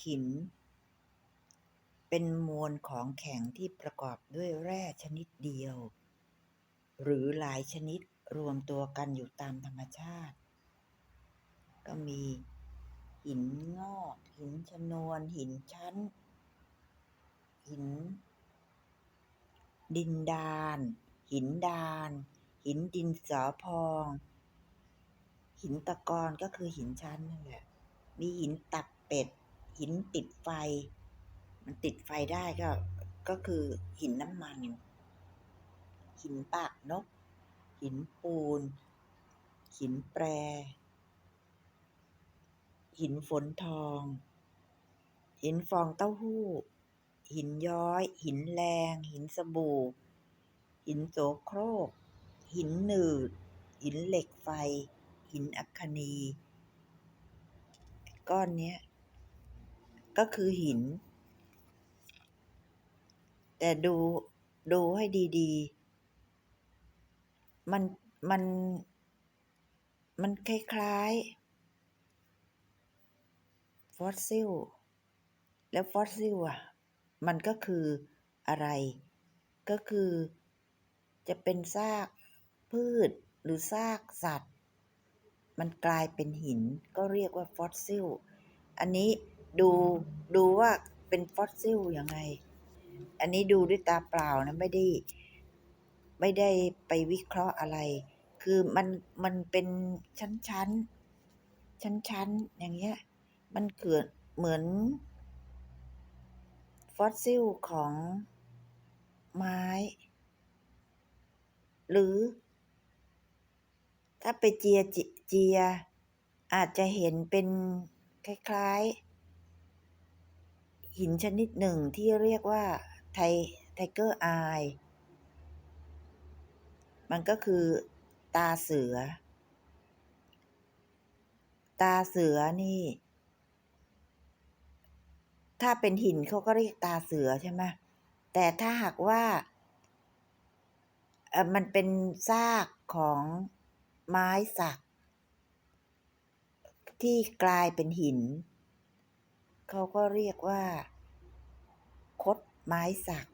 หิน เป็นมวลของแข็งที่ประกอบด้วยแร่ชนิดเดียว หรือหลายชนิดรวมตัวกันอยู่ตามธรรมชาติ ก็มีหินงอกหินชนวนหินชั้น หิน ดินดาน หินดาน หินดินสอพอง หินตะกอนก็คือหินชั้นนั่นแหละมีหินตับเป็ด หินติดไฟ มันติดไฟได้ก็ ก็คือหินน้ำมัน หินปากนก หินปูน หินแปร หินฝนทอง หินฟองเต้าหู้ หินย้อย หินแรง หินสบู่ หินโสโครก หินหนืด หินเหล็กไฟ หินอัคคนีก้อนเนี้ย ก็คือหิน แต่ดูดูให้ดีๆ มันมันมันคล้ายๆ ฟอสซิล แล้วฟอสซิลอะ มันก็คืออะไร ก็คือจะเป็นซากพืชหรือซากสัตว์ มันกลายเป็นหินก็เรียกว่าฟอสซิล อันนี้ ดูดูว่าเป็นฟอสซิลยังไง อันนี้ดูด้วยตาเปล่านะไม่ได้ไม่ได้ไปวิเคราะห์อะไร คือมันมันเป็นชั้นๆชั้นๆอย่างเงี้ย มันเกิดเหมือนฟอสซิลของไม้ หรือ ถ้าไปเจียเจียอาจจะเห็นเป็นคล้าย ๆ หินชนิดหนึ่งที่เรียกว่าไท Tiger Eye มันก็คือตาเสือ ตาเสือนี่ ถ้าเป็นหินเขาก็เรียกตาเสือใช่ไหมแต่ถ้าหากว่าเออมันเป็นซากของไม้สัก ที่กลายเป็นหิน เขาก็เรียกว่า คดไม้สัก